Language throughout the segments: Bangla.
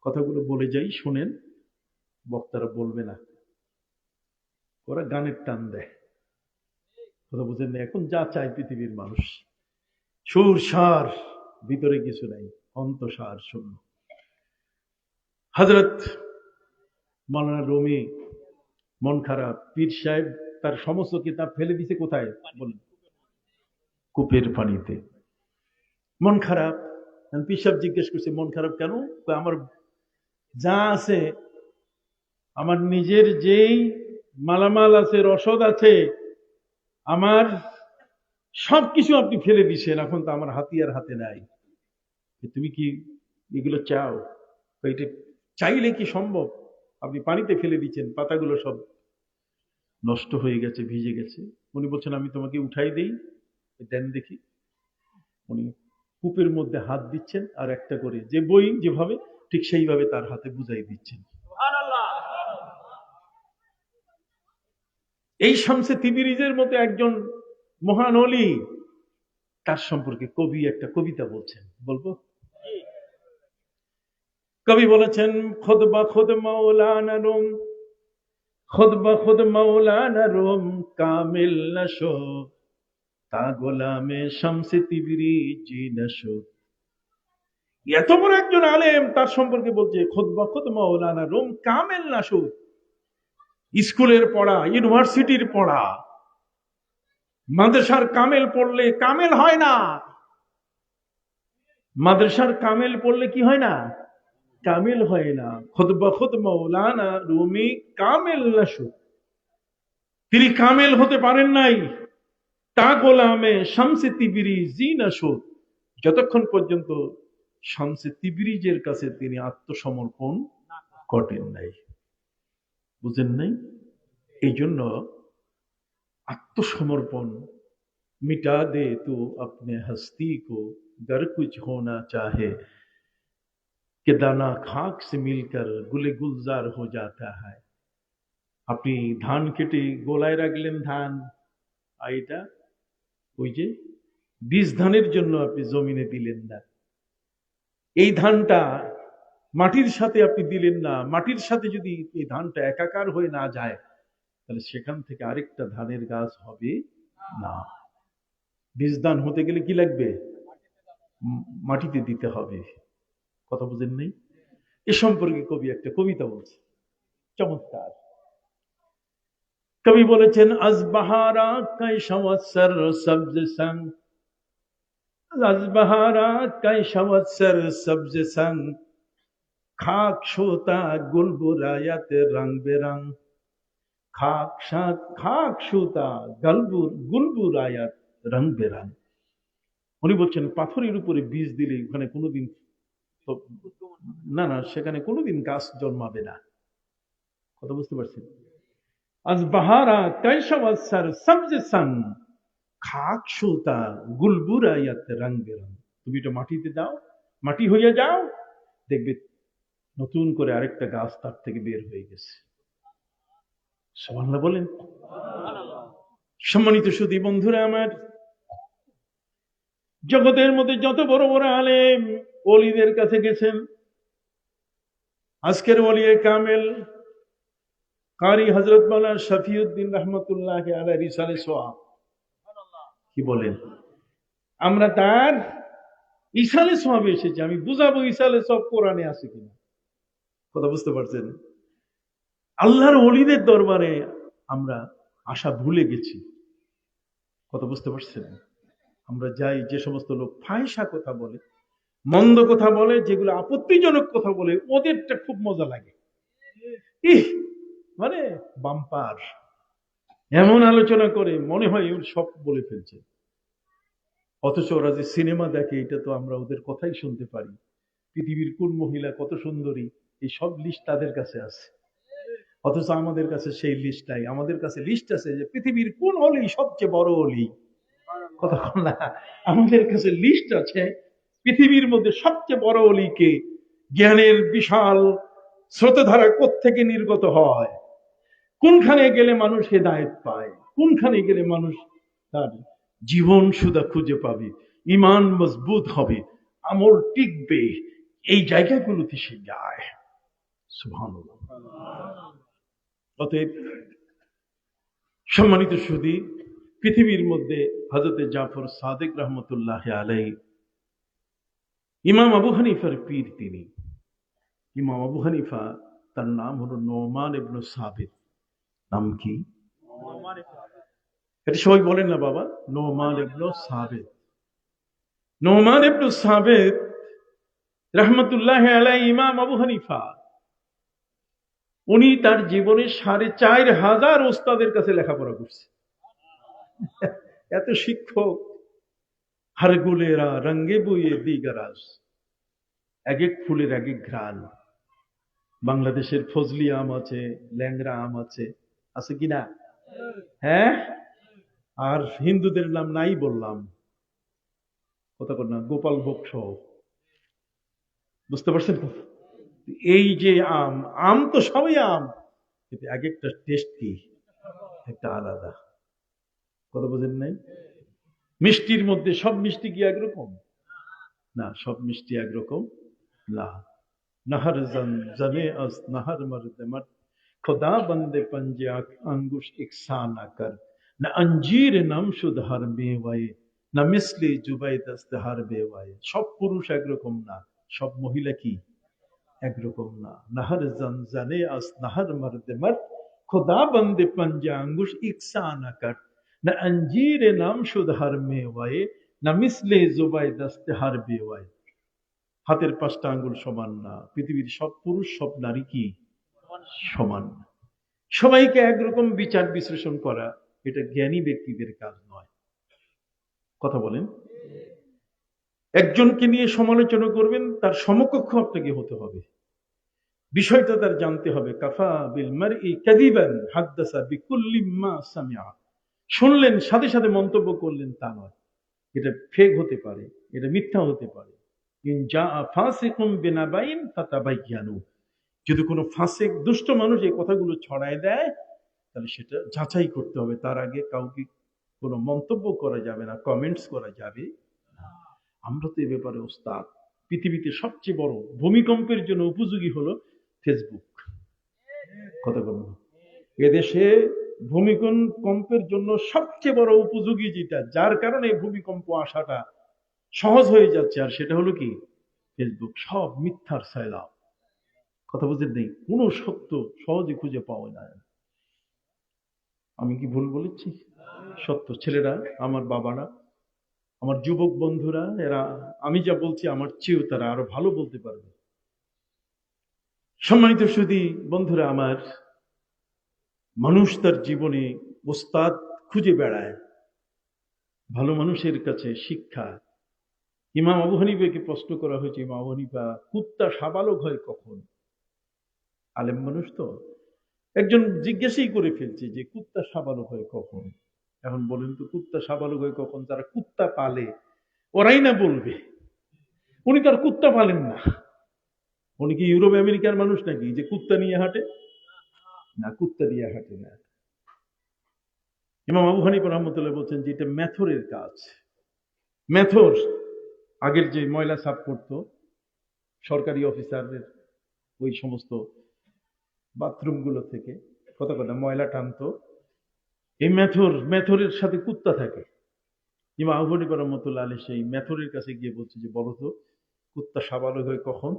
কথাগুলো বলে যাই, শোনেন। বক্তারা বলবে না। ওরা গানের টান দেয়। কথা বুঝেন না? এখন যা চায় পৃথিবীর মানুষ। সুর, সার, ভিতরে কিছু নাই। অন্ত সার, শূন্য। হজরত মৌলানা রুমি, মন খারাপ। পীর সাহেব তার সমস্ত কিতাব ফেলে দিছে কোথায়? বলেন। কূপের পানিতে। মন খারাপ। পীর সাহেব জিজ্ঞেস করছে, মন খারাপ কেন? আমার যা আছে, আমার নিজের যেই মালামাল আছে, রসদ আছে, আমার সব কিছু আপনি ফেলে দিছেন, এখন তো আমার হাতিয়ার হাতে নাই। তুমি কি এগুলো চাও? এটা চাইলে কি সম্ভব? আপনি পানিতে ফেলে দিচ্ছেন, পাতাগুলো সব নষ্ট হয়ে গেছে, ভিজে গেছে। উনি বলছেন, আমি তোমাকে উঠাই দেই, দেন দেখি। উনি কূপের মধ্যে হাত দিচ্ছেন আর একটা করে, যে বই যেভাবে ঠিক সেইভাবে তার হাতে বুঝাই দিচ্ছেন। এই শামসে তিবিরিজের মতো একজন মহান অলি তার সম্পর্কে কবি একটা কবিতা বলছেন। বলব? কবি বলেছেন খোদ বা খোদ মৌলানা রুম খুদ বা খোদ মৌলানা রুম কামিল নশো তা গোলামে শামসে তিবিরি জি নশো এত বড় একজন আলেম তার সম্পর্কে বলছে খুদ বা খুদ মৌলানা রুম কামেল নাসু স্কুলের পড়া, ইউনিভার্সিটির পড়া। মাদ্রাসার কামেল পড়লে কামেল হয় না। মাদ্রাসার কামেল পড়লে কি হয় না? কামেল হয় না। খুদ বখুদ মৌলানা রুমি কামেল নাসু তিনি কামেল হতে পারেন নাই। তা গোলামে শামসে তিবিরি জি নাসু যতক্ষণ পর্যন্ত শামসে তিবিরিজের কাছে তিনি আত্মসমর্পণ করেন নাই বুঝেন নাই এই জন্য आत्मसमर्पण मिटा दे तो अपने हस्ती को गर कुछ होना चाहे कि दाना खाक से मिलकर गुले गुलजार हो जाता है আপনি ধান কেটে গোলায় রাখলেন ধান আর এটা ওই যে বীজ ধানের জন্য আপনি জমিনে দিলেন না এই ধানটা মাটির সাথে আপনি দিলেন না, মাটির সাথে যদি এই ধানটা একাকার হয়ে না যায়, তাহলে সেখান থেকে আরেকটা ধানের গাছ হবে না। বীজ দান হতে গেলে কি লাগবে? মাটিতে দিতে হবে। কথা বুঝেন নেই? এ সম্পর্কে কবি একটা কবিতা বলছে। চমৎকার। কবি বলেছেন, আজ বাহারা কাই সংবৎসর সবজ সং খাক সোতা গুলবুরায়াত গালবুর গুলবুর আয়াত রং বেরাং। উনি বলছেন, পাথরের উপরে বীজ দিলে ওখানে কোনোদিন না না, সেখানে কোনোদিন গাছ জন্মাবে না। কথা বুঝতে পারছেন? আজ বাহারা কৈশবৎসর সবজ সং খাক সুতা গুলবুর আয়াত রং বেরং তুমি এটা মাটিতে দাও, মাটি হইয়া যাও, দেখবে নতুন করে আরেকটা গাছ তার থেকে বের হয়ে গেছে। সুবহানাল্লাহ বলেন। সম্মানিত সুদী বন্ধুরা আমার, জগতের মধ্যে যত বড় বড় আলেম অলিদের কাছে গেছেন, আজকের অলিয়ে কামেল, কারি হজরত মালা শফিউদ্দিন রহমতুল্লাহ আলা রিসালে সোয়াব। কি বলেন? আমরা তার ইসালে সব এসেছি। আমি বুঝাবো ইসালে সব কোরআনে আছে কিনা। কথা বুঝতে পারছেন? আল্লাহর অলিদের দরবারে আমরা আশা ভুলে গেছি। কথা বুঝতে পারছেন? আমরা যাই, যে সমস্ত লোক ফায়সা কথা বলে, মন্দ কথা বলে, যেগুলো আপত্তিজনক কথা বলে, ওদেরটা খুব মজা লাগে। ইহ মানে বাম্পার। এমন আলোচনা করে, মনে হয় ওর সব বলে ফেলছে। অথচ ওরা যে সিনেমা দেখে, এটা তো আমরা ওদের কথাই শুনতে পারি। পৃথিবীর কোন মহিলা কত সুন্দরী, এই সব লিস্ট তাদের কাছে আছে। অথচ আমাদের কাছে সেই লিস্ট নাই। আমাদের কাছে লিস্ট আছে যে পৃথিবীর কোন অলি সবচেয়ে বড় অলি। কথা না। আমাদের কাছে লিস্ট আছে, পৃথিবীর মধ্যে সবচেয়ে বড় অলিকে জ্ঞানের বিশাল স্রোতধারা থেকে নির্গত হয়? কোনখানে গেলে মানুষ হেদায়েত পায়? কোনখানে গেলে মানুষ তার জীবন সুদা খুঁজে পাবে ইমান মজবুত হবে, আমল টিকবে? এই জায়গাগুলোতে সে যায়। সুবহানাল্লাহ। অতএব সম্মানিত সুদী, পৃথিবীর মধ্যে হজরতে জাফর সাদেক রহমতুল্লাহ আলাই ইমাম আবু হানিফার পীর তিনি। ইমাম আবু হানিফা, তার নাম হলো নোমান ইবনু সাবিত। নাম কি? এটা সবাই বলেন না বাবা। নোমান ইবনু সাবিত। নোমান ইবনু সাবিত রহমতুল্লাহ আলাই ইমাম আবু হানিফা। উনি তার জীবনে সাড়ে চার হাজার ওস্তাদের কাছে লেখাপড়া করছে। এত শিক্ষক। হারগুলেরা রঙ্গে বইয়ে দিগারাজ। এক এক ফুলের এক এক ঘ্রাণ। বাংলাদেশের ফজলি আম আছে ল্যাংরা আম আছে। আছে কি না? হ্যাঁ? আর হিন্দুদের নাম নাই বললাম। কথা কর না, গোপাল ভোগ সহ। বুঝতে পারছেন? এই যে আম আম তো সবই আম, কিন্তু এক একটা টেস্ট একটা আলাদা। কথা বোঝেন নাই? মিষ্টির মধ্যে সব মিষ্টি কি একরকম? না, সব মিষ্টি একরকম না। নাহার জন আজ নাহার মর্দে মত खुदा बंदे पंजे आंख- अंगुश इकसा न कर न अंजीर नम शुद हर বেওয়ায়ে না মিসলি জুবাই দস্তে হার বেওয়ায়ে সব পুরুষ একরকম না সব মহিলা কি একরকম না নাহার জন জানে আস নাহার মর্দে মর্দ खुदा बंदे पंजे अंगुश इकसा न कर न अंजीर नाम शुद हर মেওয়ায়ে না মিসলে জুবাই দস্তে হার বেওয়ায়ে হাতের পাঁচটা আঙ্গুল সমান না পৃথিবীর সব পুরুষ সব নারী কি সমান। সবাইকে একরকম বিচার বিশ্লেষণ করা, এটা জ্ঞানী ব্যক্তিদের কাজ নয়। কথা বলেন। একজনকে নিয়ে সমালোচনা করবেন, তার সমকক্ষ আপনাকে হতে হবে। বিষয়টা তার জানতে হবে। কাফা বিল শুনলেন, সাথে সাথে মন্তব্য করলেন, তা নয়। এটা ফেক হতে পারে, এটা মিথ্যা হতে পারে। যা ইন যা ফাসিকুম বিনাবাইন ফাতাবাইয়ানু। যদি কোনো ফাসেক দুষ্ট মানুষ এই কথাগুলো ছড়ায় দেয়, তাহলে সেটা যাচাই করতে হবে। তার আগে কাউকে কোনো মন্তব্য করা যাবে না কমেন্টস করা যাবে আমরা তো এ ব্যাপারে ওস্তাদ, পৃথিবীতে সবচেয়ে বড় ভূমিকম্পের জন্য উপযোগী হলো ফেসবুক কথা বলুন এদেশে ভূমিকম্পের জন্য সবচেয়ে বড় উপযোগী যেটা, যার কারণে ভূমিকম্প আসাটা সহজ হয়ে যাচ্ছে, আর সেটা হলো কি? ফেসবুক সব মিথ্যার সাইলাম কথা বুঝেন নেই। কোনো সত্য সহজে খুঁজে পাওয়া যায় না। আমি কি ভুল বলেছি? সত্য। ছেলেরা, আমার বাবারা, আমার যুবক বন্ধুরা, এরা, আমি যা বলছি, আমার চেয়েও তারা আরও ভালো বলতে পারবে। সম্মানিত সুদী বন্ধুরা, আমার মানুষ তার জীবনে ওস্তাদ খুঁজে বেড়ায়। ভালো মানুষের কাছে শিক্ষা। ইমাম আবু হানিফাকে প্রশ্ন করা হয়েছে, ইমাম আবু হানিফা কুত্তা সাবালক হয় কখন? আলেম মানুষ তো। একজন জিজ্ঞাসাই করে ফেলছে যে, কুত্তা সাবালক হয় কখন? এখন বলেন তো, কুত্তা সাবালক হয় কখন? যারা কুত্তা পালে, ওরাই না বলবে। উনি তার কুত্তা পালেন না। উনি কি ইউরোপ আমেরিকার মানুষ নাকি? যে কুত্তা নিয়ে হাঁটে? না, কুত্তা দিয়ে হাঁটে না। ইমাম আবু হানিফা রহমতুল্লাহ বলছেন যে, এটা ম্যাথরের কাজ। ম্যাথর আগের যে ময়লা সাফ করতো, সরকারি অফিসারদের ওই সমস্ত বাথরুমগুলো থেকে কত কথা ময়লা টানতো। এই মেথর, মেথরের সাথে কুত্তা থাকে। ইমা আহবনী রহমতুল্লাহ আলী সেই মেথরের কাছে গিয়ে বলছে যে, বলো তো, কুত্তা সাবালক হয় কখন?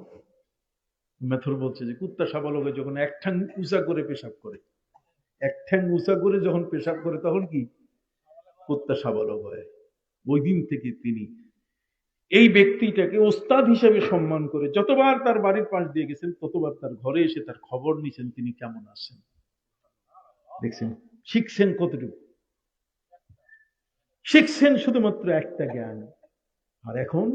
মেথর বলছে যে, কুত্তা সাবালক হয় যখন এক ঠ্যাং উঁচা করে পেশাব করে। এক ঠ্যাং উঁচা করে যখন পেশাব করে, তখন কি? কুত্তা সাবালক হয়। ওই দিন থেকে তিনি এই ব্যক্তিটাকে ওস্তাদ হিসেবে সম্মান করে যতবার তার বাড়ির পাশ দিয়ে গেছেন ততবার তার ঘরে এসে তার খবর নিছেন তিনি কেমন আছেন। দেখছেন? শিখছেন কতটুকু? শিখছেন শুধুমাত্র একটা জ্ঞান। আর এখন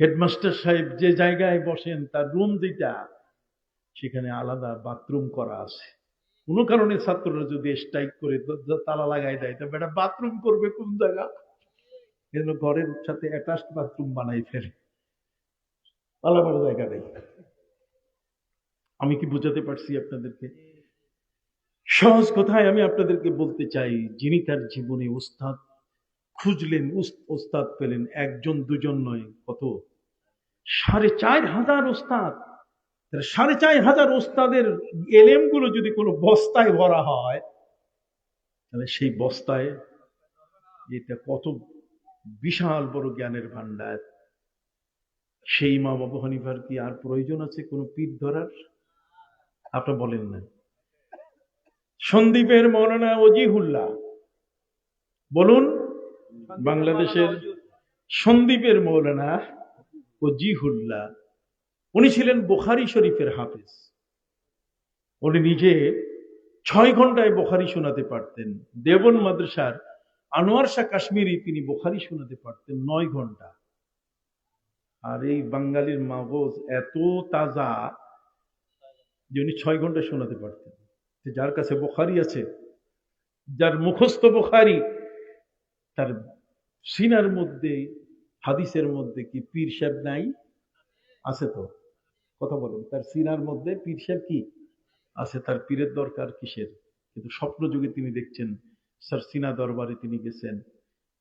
হেডমাস্টার সাহেব যে জায়গায় বসেন তার রুম যেটা সেখানে আলাদা বাথরুম করা আছে। কোনো কারণে ছাত্ররা যদি স্ট্রাইক করে তালা লাগাই দেয় তবে এটা বাথরুম করবে কোন জায়গা? এজন্য ঘরের সাথে অ্যাটাচ বাথরুম বানাই ফেলে। আলাদা জায়গা নেই। আমি কি বুঝাতে পারছি আপনাদেরকে? সহজ কথায় আমি আপনাদেরকে বলতে চাই, যিনি তার জীবনে উস্তাদ খুঁজলেন উস্তাদ পেলেন একজন, দুজন নয়, কত? সাড়ে চার হাজার ওস্তাদ। সাড়ে চার হাজার ওস্তাদের এলেমগুলো যদি কোনো বস্তায় ভরা হয়, তাহলে সেই বস্তায় এটা কত বিশাল বড় জ্ঞানের ভান্ডার সেই মা বাবু হানিফার কি আর প্রয়োজন আছে কোনো পীর ধরার? আপনার বলেন না। সন্দীপের মৌলানা অজিহুল্লাহ বলুন বাংলাদেশের সন্দীপের মৌলানা অজিহুল্লাহ উনি ছিলেন বুখারি শরীফের হাফেজ। উনি নিজে ছয় ঘন্টায় বোখারি শোনাতে পারতেন। দেবন মাদ্রাসার আনোয়ার শাহ কাশ্মীরি তিনি বোখারি শোনাতে পারতেন নয় ঘণ্টা। আর এই বাঙালির মাগজ এত তাজা যে উনি ছয় ঘণ্টা শোনাতে পারতেন। যার কাছে বোখারি আছে, যার মুখস্থ বোখারি, তার সিনার মধ্যে, হাদিসের মধ্যে কি পীর সাহেব নাই? আছে তো? কথা বলেন, তার সিনার মধ্যে পীর সাহেব কি? আছে, তার পীরের দরকার কিসের? কিন্তু স্বপ্ন যুগে তিনি দেখছেন স্যার সিনা দরবারে তিনি গেছেন।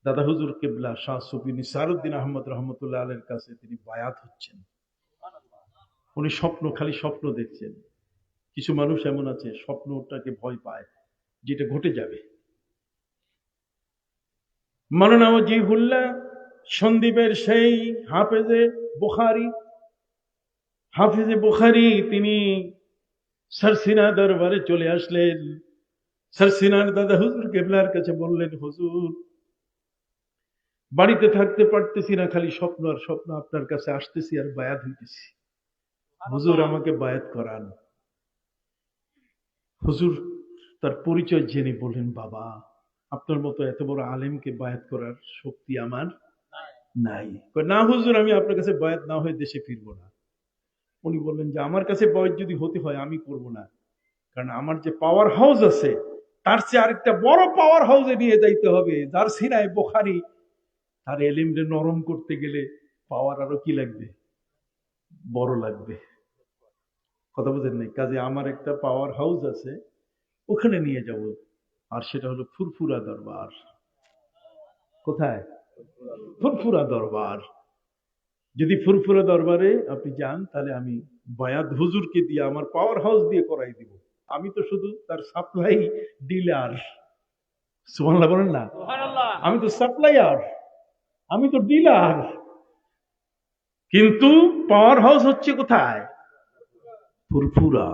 দাদা হুজুর কেবলা, শাহ সুফি নিসারুদ্দিন আহমদ রহমতুল্লাহ আলের কাছে তিনি বায়াত হচ্ছেন। উনি স্বপ্ন, খালি স্বপ্ন দেখছেন। কিছু মানুষ এমন আছে, স্বপ্নটাকে ভয় পায়, যেটা ঘটে যাবে। মাননা জিহুল্লাহ সন্দীপের সেই হাফেজে বুখারি হাফেজে বুখারি তিনি সারসিনা দরবারে চলে আসলেন। সারসিনার দাদা হুজুর কেবলার কাছে বললেন, হুজুর, বাড়িতে থাকতে পারতেছি না, খালি স্বপ্ন আর স্বপ্ন আপনার কাছে আসতেছি আর বায়াত হইতেছি। হুজুর, আমাকে বায়াত করান। হুজুর, তার পরিচয় জেনে বললেন, বাবা, আপনার মতো এত বড় আলেমকে বায়াত করার শক্তি আমার নাই। না হুজুর, আমি আপনার কাছে বায়াত না হয়ে দেশে ফিরবো না। উনি বললেন যে, আমার কাছে বয়স যদি হতে হয়, আমি করব না। কারণ আমার যে পাওয়ার হাউস আছে তার চেয়ে আরেকটা বড় পাওয়ার হাউসে নিয়ে যাইতে হবে। যার সিনায় বোখারি, তার এলিমরে নরম করতে গেলে পাওয়ার আরও কি লাগবে? বড় লাগবে। কথা বুঝেন নাই? কাজে আমার একটা পাওয়ার হাউস আছে, ওখানে নিয়ে যাব। আর সেটা হলো ফুরফুরা দরবার। কোথায়? ফুরফুরা দরবার। যদি ফুরফুরা দরবারে আপনি যান, তাহলে আমি বায়াত হুজুরকে দিয়ে আমার পাওয়ার হাউস দিয়ে করাই দিব। আমি তো শুধু তার সাপ্লাই ডিলার সুবহানাল্লাহ বলেন না? আমি তো সাপ্লাইয়ার আমি তো ডিলার কিন্তু পাওয়ার হাউস হচ্ছে কোথায়? ফুরফুরা।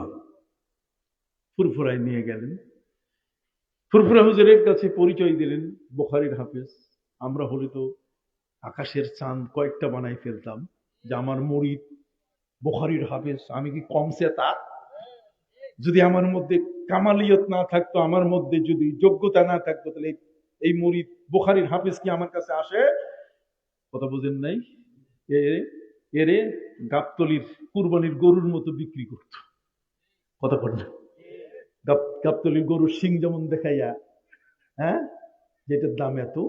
ফুরফুরায় নিয়ে গেলেন। ফুরফুরা হুজুরের কাছে পরিচয় দিলেন বোখারির হাফেজ। আমরা হলে তো আকাশের চাঁদ কয়েকটা বানাই ফেলতাম। যে আমার মরিদ বোখারির হাফেজ আমি কি কমছে তা যদি আমার মধ্যে কামালিয়ত না থাকতো, আমার মধ্যে যদি যোগ্যতা না থাকতো, তাহলে এই- মরিদ বোখারির হাফেজ কি আমার কাছে আসে? কথা বুঝেন নাই? এরে গাবতলির, কুরবানির গরুর মতো বিক্রি করতো। কথা বল না। গাব- গাবতলির গরুর সিং যেমন দেখাইয়া হ্যাঁ? যেটার দাম এত,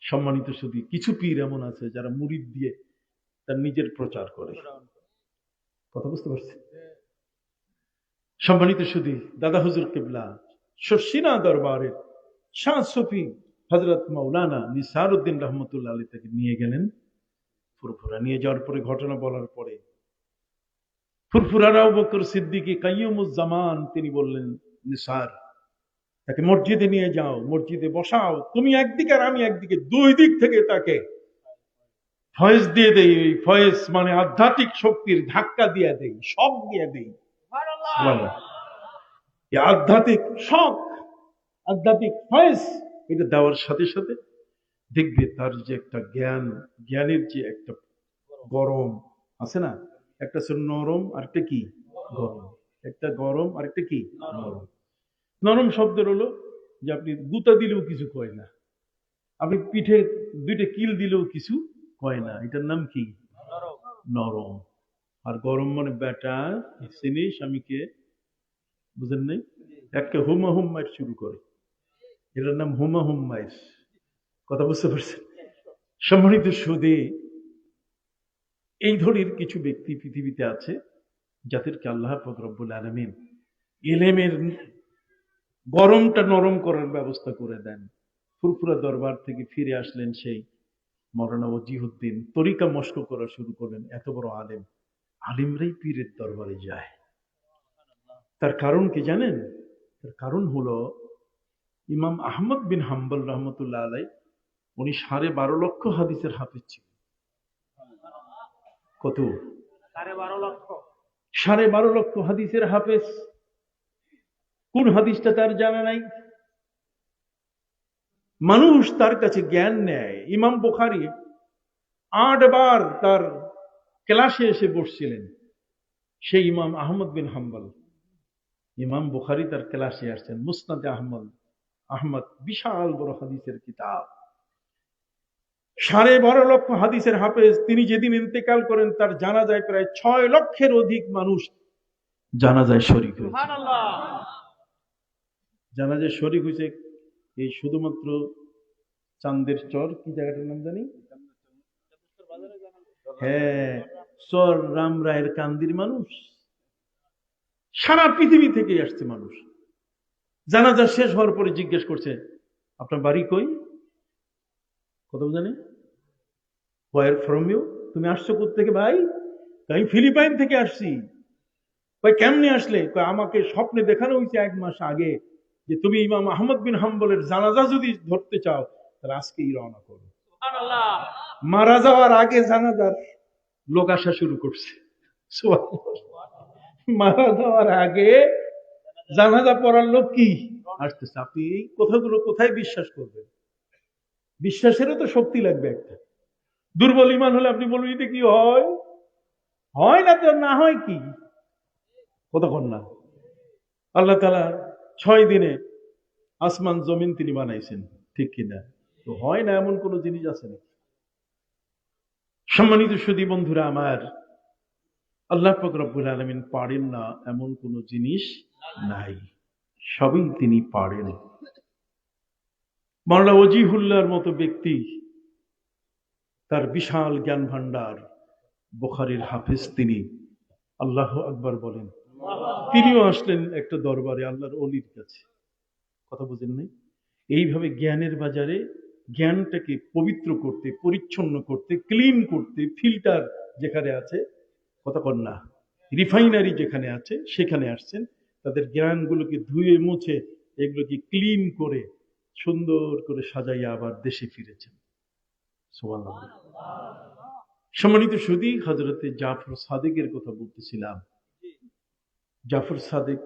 সম্মানিত শুধু কিছু পীর এমন আছে যারা মুরিদ দিয়ে তার নিজের প্রচার করে। কথা বুঝতে পারছি সম্মানিত শুধু দাদা হুজুর কেবলা, শর্ষিনা দরবারের শাহ সফি হজরত মৌলানা নিসারুদ্দিন রহমতুল্লাহ আলী তাকে নিয়ে গেলেন। ফুরফুরা নিয়ে যাওয়ার পরে ঘটনা বলার পরে ফুরফুরারাও বকর সিদ্দিকি কাইয়ুমুজ্জামান তিনি বললেন, নিসার, তাকে মসজিদে নিয়ে যাও, মসজিদে বসাও। তুমি একদিকে আর আমি একদিকে, দুই দিক থেকে তাকে ফয়েজ দিয়ে দেই। ওই ফয়েজ মানে আধ্যাত্মিক শক্তির ধাক্কা দিয়ে দেই, সব দিয়ে দেই। এই আধ্যাত্মিক শখ আধ্যাত্মিক ফয়েজ এটা দেওয়ার সাথে সাথে দেখবে তার যে একটা জ্ঞান জ্ঞানের যে একটা গরম আছে না একটা ছিল নরম আর একটা কি? গরম। একটা গরম আর একটা কি? নরম। নরম শব্দের হলো যে আপনি গুতা দিলেও কিছু কয় না। আপনি পিঠে দুইটা কিল দিলেও কিছু কয় না। এটার নাম কি? নরম। আর গরম মানে বেটা চিনি স্বামীকে, বুঝেন নাই? একটা হুমা হুম মাইট শুরু করে। এটার নাম হুমা হুম মাইট কথা বুঝতে পারছেন? সম্মানিত সুদে, এই ধরনের কিছু ব্যক্তি পৃথিবীতে আছে যাদেরকে আল্লাহ ফকরবুল আলমিন এলেমের গরমটা নরম করার ব্যবস্থা করে দেন। ফুরফুরা দরবার থেকে ফিরে আসলেন সেই মৌলানা ওজিহুদ্দিন তরিকা মস্ক করা শুরু করলেন, এত বড় আলেম। আলিমরাই পীরের দরবারে যায়। তার কারণ কি জানেন? তার কারণ হলো ইমাম আহমদ বিন হাম্বল রহমতুল্লাহ আলাই উনি সাড়ে বারো লক্ষ হাদিসের হাফিজ ছিলেন। কত? সাড়ে বারো লক্ষ। বারো হাদিসের হাফেজ। কোন হাদিসটা তার জানা নাই? মানুষ তার কাছে জ্ঞান নেয়। ইমাম বুখারি আটবার তার ক্লাসে এসে বসছিলেন সেই ইমাম আহমদ বিন হাম্বল। ইমাম বুখারি তার ক্লাসে আসছেন মুসনাদ আহমদ আহমদ বিশাল বড় হাদিসের কিতাব। সাড়ে বারো লক্ষ হাদিসের হাফেজ তিনি যেদিন ইন্তেকাল করেন তার জানা যায় প্রায় ছয় লক্ষের অধিক মানুষ জানা যায় শরিক জানা যায় শরিক হয়েছে এই শুধুমাত্র চান্দের চর কি জায়গাটার নাম জানি? হ্যাঁ চর রাম রায়ের কান্দির মানুষ। সারা পৃথিবী থেকে আসছে মানুষ। জানাজা শেষ হওয়ার পরে জিজ্ঞেস করছে আপনার বাড়ি কই? কত জানি। হোয়ার ফ্রম ইউ তুমি আসছো থেকে ভাই? আমি ফিলিপাইন থেকে আসছি। ভাই কেমনে আসলে? আমাকে স্বপ্নে দেখানো হয়েছে এক মাস আগে যে তুমি ইমাম আহমদ বিন হাম্বলের জানাজা যদি ধরতে চাও তাহলে আজকেই রওনা করো। মারা যাওয়ার আগে জানাজার লোক আসা শুরু করছে। মারা যাওয়ার আগে জানাজা পড়ার লোক কি? আসতেছে। আপনি এই কথাগুলো কোথায় বিশ্বাস করবেন? বিশ্বাসেরও তো শক্তি লাগবে একটা। দুর্বল ইমান হলে আপনি বলবেন এটা কি হয়? হয় না তো না হয় কি? কতক্ষণ না? আল্লাহ তালা ছয় দিনে আসমান জমিন তিনি বানাইছেন। ঠিক কিনা? তো হয় না এমন কোন জিনিস আছে না সম্মানিত সুদী বন্ধুরা, আমার আল্লাহ পাক রব্বুল আলমিন পারেন না এমন কোন জিনিস নাই। সবই তিনি পারেন। মাওলা ওজিহুল্লাহর মতো ব্যক্তি, তার বিশাল জ্ঞান ভান্ডার বোখারের হাফেজ তিনি। আল্লাহ আকবার বলেন। তিনিও আসলেন একটা দরবারে, আল্লাহর অলির কাছে। কথা বুঝেন নাই? এইভাবে জ্ঞানের বাজারে জ্ঞানটাকে পবিত্র করতে, পরিচ্ছন্ন করতে ক্লিন করতে ফিল্টার যেখানে আছে কন না রিফাইনারি যেখানে আছে, সেখানে আসছেন। তাদের জ্ঞানগুলোকে ধুয়ে মুছে এগুলোকে ক্লিন করে, সুন্দর করে সাজাইয়া আবার দেশে ফিরেছেন। সম্মানিত সুদী হজরতে জাফর সাদেকের কথা বলতেছিলাম। জাফর সাদেক,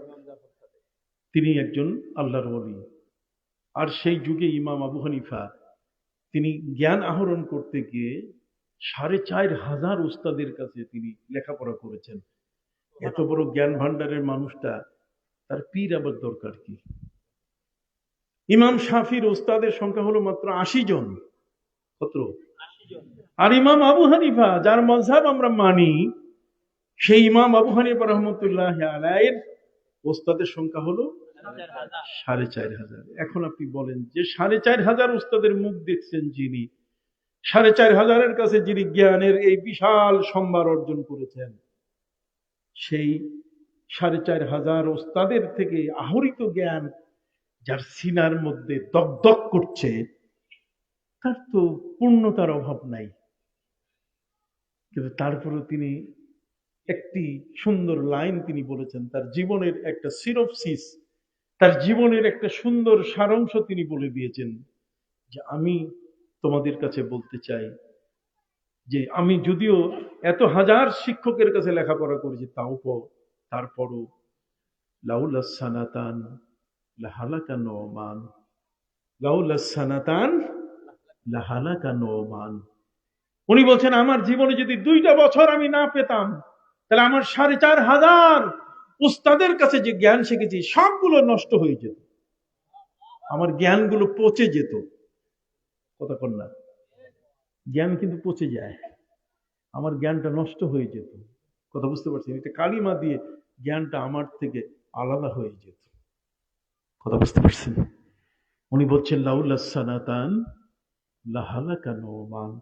তিনি একজন আল্লাহর আর সেই যুগে ইমাম আবু হানিফা তিনি জ্ঞান আহরণ করতে গিয়ে সাড়ে চার হাজার উস্তাদের কাছে তিনি লেখাপড়া করেছেন। এত বড় জ্ঞান ভান্ডারের মানুষটা, তার পীর আবার দরকার কি? ইমাম শাফির ওস্তাদের সংখ্যা হলো মাত্র আশি জন। কত? আর ইমাম আবু হানিফা, যার মজহাব আমরা মানি, সেই ইমাম আবু হানিফা রহমতুল্লাহ আলাইয়ের ওস্তাদের সংখ্যা হলো সাড়ে চার হাজার। এখন আপনি বলেন যে সাড়ে চার হাজার উস্তাদের মুখ দেখছেন যিনি, সাড়ে চার হাজারের কাছে যিনি জ্ঞানের এই বিশাল সম্ভার অর্জন করেছেন, সেই সাড়ে চার হাজার ওস্তাদের থেকে আহরিত জ্ঞান যার সিনার মধ্যে দগদগ করছে, তার তো পূর্ণতার অভাব নাই। কিন্তু তারপরেও তিনি একটি সুন্দর লাইন তিনি বলেছেন, তার জীবনের একটা সিরপসিস তার জীবনের একটা সুন্দর সারাংশ তিনি বলে দিয়েছেন যে আমি তোমাদের কাছে বলতে চাই যে আমি যদিও এত হাজার শিক্ষকের কাছে লেখাপড়া করেছি, তাও তারপরও, লাউলা সানাতান লাহালাকা নোমান লাউলা সানাতান লাহালাকা নোমান উনি বলছেন, আমার জীবনে যদি দুইটা বছর আমি না পেতাম, তাহলে আমার সাড়ে চার হাজার উস্তাদের কাছে যে জ্ঞান শিখেছি, সবগুলো নষ্ট হয়ে যেত। আমার জ্ঞানগুলো পচে যেত। কথা কন না। জ্ঞান কিন্তু পচে যায়। আমার জ্ঞানটা নষ্ট হয়ে যেত। কথা বুঝতে পারছি? এটা কালিমা দিয়ে জ্ঞানটা আমার থেকে আলাদা হয়ে যেত। কথা বুঝতে পারছেন উনি বলছেন লাউল্লাহ সানাতান লাহালাকা নোমান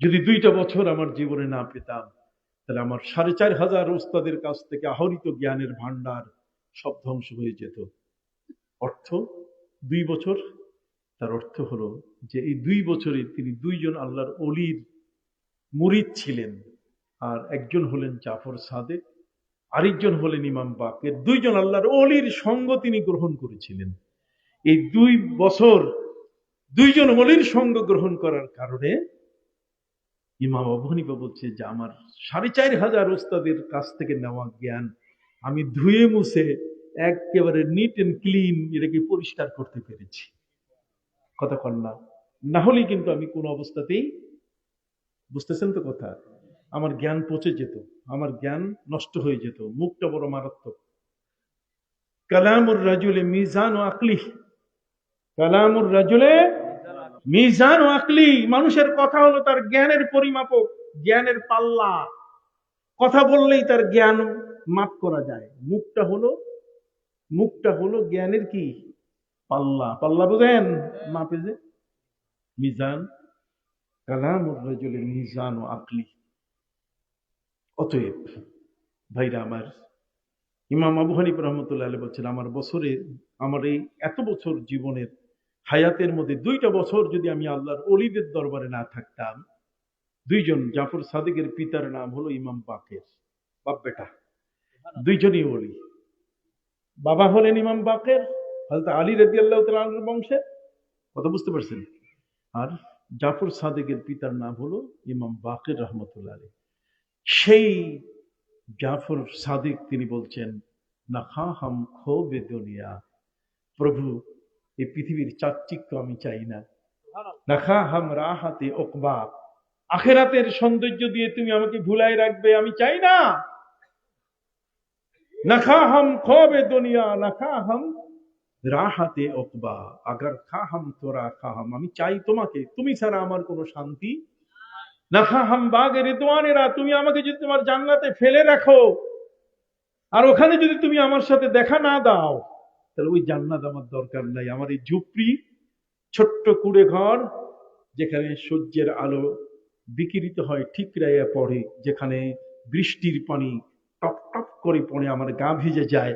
যদি দুইটা বছর আমার জীবনে না পেতাম তাহলে আমার সাড়ে চার হাজার ওস্তাদের কাছ থেকে আহরিত জ্ঞানের ভান্ডার সব ধ্বংস হয়ে যেত। অর্থ, দুই বছর। তার অর্থ হলো যে এই দুই বছরে তিনি দুইজন আল্লাহর অলির মুরিদ ছিলেন। আর একজন হলেন জাফর সাদেক, আরেকজন হলেন ইমাম বাকের। দুইজন আল্লাহর অলির সঙ্গ তিনি গ্রহণ করেছিলেন। এই দুই বছর দুইজন অলির সঙ্গ গ্রহণ করার কারণে ইমাম আবু বলছে যে, আমার সাড়ে চার হাজার ওস্তাদের কাছ থেকে নেওয়া জ্ঞান আমি ধুয়ে মুছে একেবারে নিট এন্ড ক্লিন এটাকে পরিষ্কার করতে পেরেছি। কথা কন না। হলে কিন্তু আমি কোনো অবস্থাতেই, বুঝতেছেন তো কথা? আমার জ্ঞান পচে যেত, আমার জ্ঞান নষ্ট হয়ে যেত, মুখটা বড় মারাত্মক। কালামুর রাজুলে মিজান ও আকলি কালামুর রাজুলে মিজান ও আকলি, মানুষের কথা হলো তার জ্ঞানের পরিমাপক, জ্ঞানের পাল্লা। কথা বললেই তার জ্ঞান মাপ করা যায়। মুখটা হলো মুখটা হলো জ্ঞানের কি? পাল্লা। পাল্লা বুঝেন মাপে যে মিজান রাজুলে মিজান ও আকলি। অতএব, ভাইরা আমার, ইমাম আবু হানিফ রহমতুল্লাহ বলছেন, আমার বছরে আমার এই এত বছর জীবনের হায়াতের মধ্যে দুইটা বছর যদি আমি আল্লাহর অলিদের দরবারে না থাকতাম দুইজন জাফর সাদিকের পিতার নাম হলো ইমাম বাকের বাপ বেটা। দুইজনই অলি বাবা হলেন ইমাম বাকের হয়তো আলী রেদি আল্লাহ তালের বংশে। কথা বুঝতে পারছেন? আর জাফর সাদেকের পিতার নাম হলো ইমাম বাকের রহমতুল্লাহ আলী সেই জাফর সাদিক তিনি বলছেন না খা হাম খো বেদনিয়া প্রভু এই পৃথিবীর চাকচিক্য আমি চাই না। হাম রাহাতে ওকবা আখেরাতের সৌন্দর্য দিয়ে তুমি আমাকে ভুলাই রাখবে আমি চাই না। না খা হাম খো বেদনিয়া না খা হাম রাহাতে আগার খা হাম তোরা খা হাম আমি চাই তোমাকে তুমি ছাড়া আমার কোনো শান্তি। নাফা হাম বাগে রেদওয়ানেরা তুমি আমাকে যদি তোমার জান্নাতে ফেলে রাখো আর ওখানে যদি তুমি আমার সাথে দেখা না দাও তাহলে ওই জান্নাত আমার দরকার নাই। আমার এই ঝুপড়ি ছোট্ট কুড়ে ঘর যেখানে সূর্যের আলো বিকিরিত হয় ঠিক রাইয়া পড়ে যেখানে বৃষ্টির পানি টপ টপ করে পড়ে আমার গা ভিজে যায়।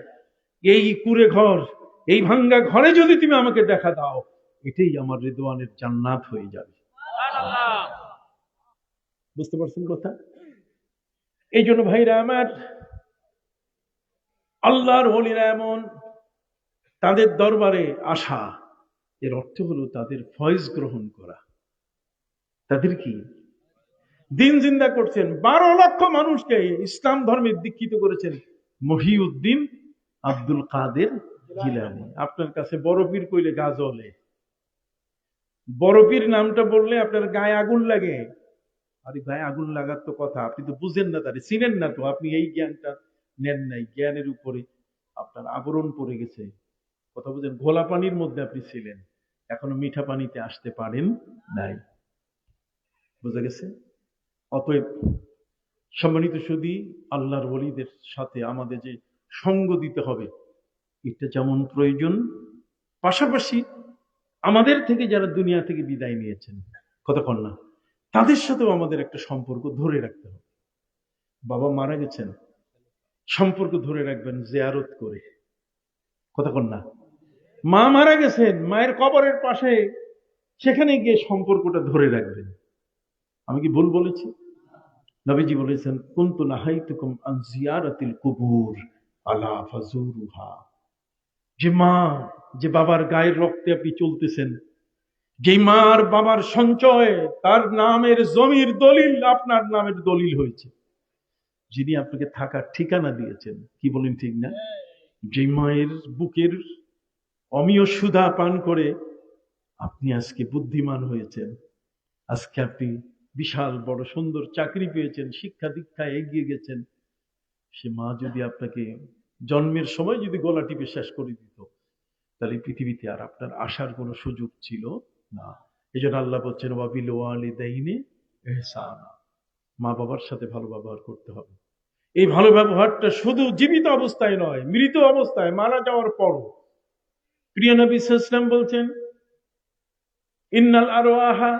এই কুড়ে ঘর এই ভাঙ্গা ঘরে যদি তুমি আমাকে দেখা দাও এটাই আমার রেদওয়ানের জান্নাত হয়ে যাবে। বুঝতে পারছেন কথা? এই জন্য ভাইরা আমার আল্লাহর হলিরা এমন তাদের দরবারে আসা, এর অর্থ হলো তাদের ফয়েজ গ্রহণ করা। তাদের কি? দিন জিন্দা করছেন। বারো লক্ষ মানুষকে ইসলাম ধর্মে দীক্ষিত করেছেন মহিউদ্দিন আব্দুল কাদের জিলানি। আপনার কাছে বড় পীর কইলে গা জ্বলে। বড় পীর নামটা বললে আপনার গায়ে আগুন লাগে। আরে ভাই, আগুন লাগার তো কথা, আপনি তো বুঝেন না তারে, চিনেন না তো। আপনি এই জ্ঞানটা নেন নাই। জ্ঞানের উপরে আপনার আবরণ পড়ে গেছে। কথা বুঝেন? ঘোলা পানির মধ্যে আপনি ছিলেন। এখনও মিঠা পানিতে আসতে পারেন নাই। বুঝা গেছে? অতএব সম্মানিত সুদী, আল্লাহর ওলিদের সাথে আমাদের যে সঙ্গ দিতে হবে, এটা যেমন প্রয়োজন, পাশাপাশি আমাদের থেকে যারা দুনিয়া থেকে বিদায় নিয়েছেন কতক্ষণ না, তাদের সাথেও আমাদের একটা সম্পর্ক ধরে রাখতে হবে। বাবা মারা গেছেন, সম্পর্ক ধরে রাখবেন, জিয়ারত করে। কতক্ষণ না। মা মারা গেছেন, মায়ের কবরের পাশে সেখানে গিয়ে সম্পর্কটা ধরে রাখবেন। আমি কি ভুল বলেছি? নবীজি বলেছেন, কুন্তু নাহাইতুকুম আন জিয়ারাতিল কুবুর আলা ফাজুরুহা। যে মা, যে বাবার গায়ের রক্তে আপনি চলতেছেন, যে মার বাবার সঞ্চয় তার নামের জমির দলিল আপনার নামের দলিল হয়েছে, যিনি আপনাকে থাকার ঠিকানা দিয়েছেন। কি বলেন ঠিক না? যে মায়ের বুকের অমীয় সুধা পান করে আপনি আজকে বুদ্ধিমান হয়েছেন। আজকে আপনি বিশাল বড় সুন্দর চাকরি পেয়েছেন, শিক্ষা দীক্ষায় এগিয়ে গেছেন। সে মা যদি আপনাকে জন্মের সময় যদি গলা টিপে শেষ করে দিত, তাহলে পৃথিবীতে আর আপনার আসার কোনো সুযোগ ছিল না। এই জন্য আল্লাহ বলছেন, ওয়াবিল ওয়ালি দাইনে এহসানা মা বাবার সাথে ভালো ব্যবহার করতে হবে। এই ভালো ব্যবহারটা শুধু জীবিত অবস্থায় নয়, মৃত অবস্থায় মারা যাওয়ার পরও। প্রিয় নবী ইসলাম বলছেন, ইন্নাল আরওয়াহা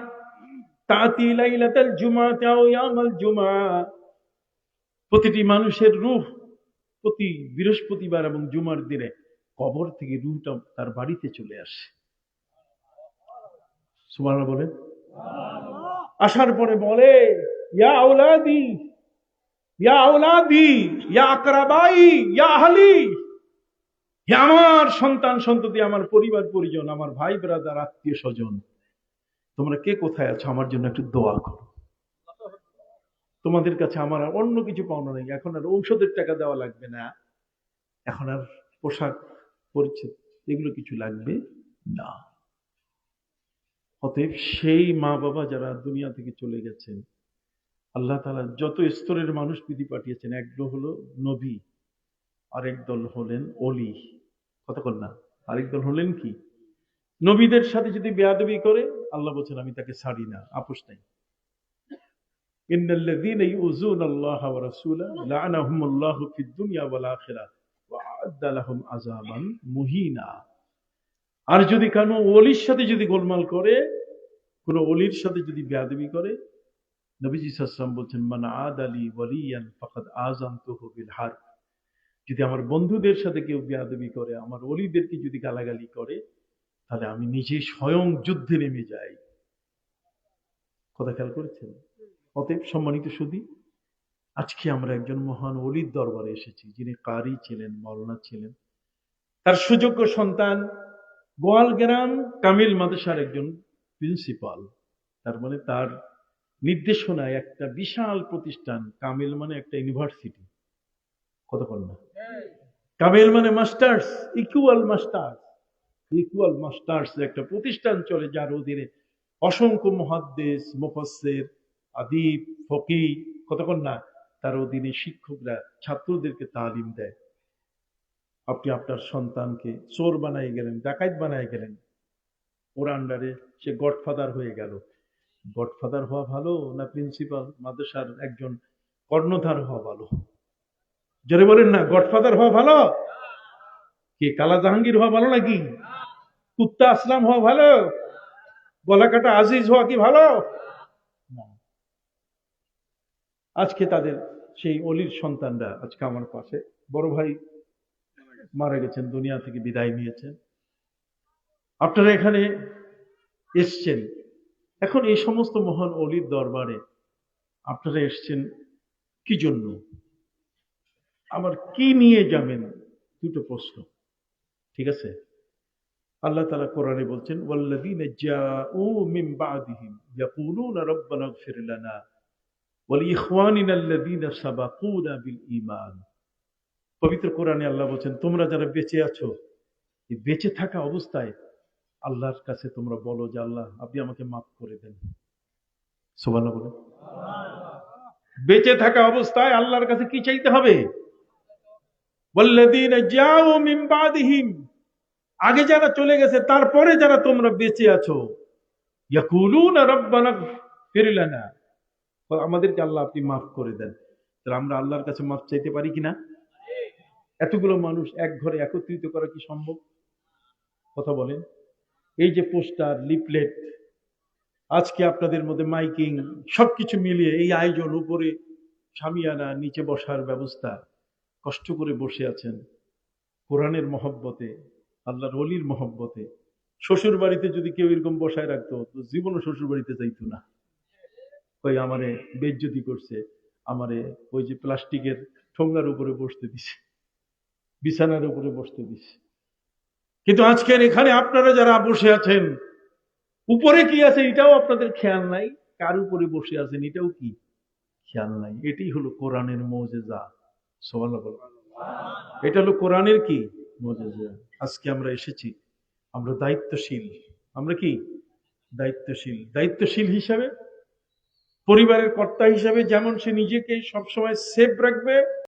তাতি লাইলাতাল জুমাতে আও ইয়ামাল জুমা প্রতিটি মানুষের রূহ প্রতি বৃহস্পতিবার এবং জুমার দিনে কবর থেকে তার বাড়িতে চলে আসে। আসার পরে বলে, ইয়া আওলাদি, ইয়া ইয়া আকরাবাই, ইয়া আহলি। হে আমার সন্তান সন্ততি, আমার পরিবার, পরিজন, আমার ভাই, ব্রাদার, আত্মীয় স্বজন, তোমরা কে কোথায় আছো? আমার জন্য একটু দোয়া করো। তোমাদের কাছে আমার আর অন্য কিছু পাওনা নেই। এখন আর ঔষধের টাকা দেওয়া লাগবে না। এখন আর পোশাক, পরিচ্ছেদ, এগুলো কিছু লাগবে না। অতএব সেই মা বাবা যারা দুনিয়া থেকে চলে গেছেন, আল্লাহ তালা যত স্তরের মানুষ বিধি পাঠিয়েছেন একদল হলো নবী। আরেক দল হলেন অলি। কতক্ষণ না। আরেক দল হলেন কি? নবীদের সাথে যদি বেয়াদবি করে, আল্লাহ বলছেন, আমি তাকে ছাড়ি না, আপোষ নাই। আর যদি কানো ওলির সাথে যদি গোলমাল করে, কোন ওলির সাথে যদি বেয়াদবি করে, নবীজি সাল্লাম বলছেন, মান আদ আলী যদি আমার বন্ধুদের সাথে কেউ বেয়াদবি করে, আমার অলিদেরকে যদি গালাগালি করে, তাহলে আমি নিজে স্বয়ং যুদ্ধে নেমে যাই। কথা খেয়াল করেছেন? অতএব সম্মানিত সুদী আজকে আমরা একজন মহান অলির দরবারে এসেছি, যিনি কারি ছিলেন মৌলানা ছিলেন। তার সুযোগ্য সন্তান গোয়ালগ্রাম কামিল মাদ্রাসার একজন প্রিন্সিপাল। তার মানে তার নির্দেশনায় একটা বিশাল প্রতিষ্ঠান, কামিল মানে একটা ইউনিভার্সিটি। কতক্ষণ না কামিল মানে masters equal masters equal masters একটা প্রতিষ্ঠান চলে যার অধীনে অসংখ্য মহাদ্দেশ আদিব, ফকি তার অধীনে শিক্ষকরা ছাত্রদেরকে তালিম দেয়। আপনি আপনার সন্তানকে চোর বানাই গেলেন ডাকাইত বানাই গেলেন। ওর আন্ডারে সে গডফাদার হয়ে গেল। গডফাদার হওয়া ভালো না প্রিন্সিপাল মাদ্রাসার একজন কর্ণধার হওয়া ভালো। জোরে বলেন না গডফাদার হওয়া ভালো? কি কালা জাহাঙ্গীর হওয়া ভালো নাকি? কুত্তা আসলাম হওয়া ভালো? গলাকাটা আজিজ হওয়া কি ভালো? আজকে তাদের সেই অলির সন্তানরা আজকে আমার পাশে। বড় ভাই মারা গেছেন, দুনিয়া থেকে বিদায় নিয়েছেন। আপনারা এখানে এসছেন। এখন এই সমস্ত মহান অলির দরবারে আপনারা এসছেন কি জন্য? আবার কি নিয়ে যাবেন? দুটো প্রশ্ন। ঠিক আছে? আল্লাহ তালা কোরআনে বলছেন, ওয়াল্লাযীনা জাউ মিন বা'দিহিম ইয়াকুলুনা রাব্বানা ইগফির লানা ওয়া লিইখওয়ানিনা আল্লাযীনা সাবাকুনা বিল ঈমান। পবিত্র কোরআনে আল্লাহ বলছেন, তোমরা যারা বেঁচে আছো, এই বেঁচে থাকা অবস্থায় আল্লাহর কাছে তোমরা বলো যে, আল্লাহ, আপনি আমাকে মাফ করে দেন। সুবহানাল্লাহ বলে বেঁচে থাকা অবস্থায় আল্লাহর কাছে কি চাইতে হবে ওয়াল্লাযীনা জাউ মিন বা'দিহিম আগে যারা চলে গেছে, তারপরে যারা তোমরা বেঁচে আছো। ইয়াকুলুনা রাব্বানা ইগফির লানা। আমাদেরকে আল্লাহ আপনি মাফ করে দেন। তাহলে আমরা আল্লাহর কাছে মাফ চাইতে পারি কিনা এতগুলো মানুষ এক ঘরে একত্রিত করা কি সম্ভব? কথা বলেন। এই যে পোস্টার, লিফলেট, আজকে আপনাদের মধ্যে মাইকিং, সবকিছু মিলিয়ে এই আয়োজন উপরে সামিয়ানা নিচে বসার ব্যবস্থা। কষ্ট করে বসে আছেন কোরআনের মহব্বতে, আল্লাহর অলির মহব্বতে। শ্বশুর বাড়িতে যদি কেউ এরকম বসায় রাখতো, তো জীবনও শ্বশুর বাড়িতে যাইতো না। ওই আমারে বেজ্জতি করছে, আমারে ওই যে প্লাস্টিকের ঠোঙ্গার উপরে বসতে দিছে, বিছানার উপরে বসতে দিছে। কিন্তু আজকের এখানে আপনারা যারা বসে আছেন, উপরে কি আছে এটাও আপনাদের খেয়াল নাই? কার উপরে বসে আছেন এটাও কি? খেয়াল নাই। এটি হলো কোরআনের মৌজেজা। এটা হলো কোরআনের কি? আজকে আমরা এসেছি, আমরা দায়িত্বশীল। আমরা কি? দায়িত্বশীল। দায়িত্বশীল হিসাবে, পরিবারের কর্তা হিসাবে যেমন সে নিজেকে সবসময় সেফ রাখবে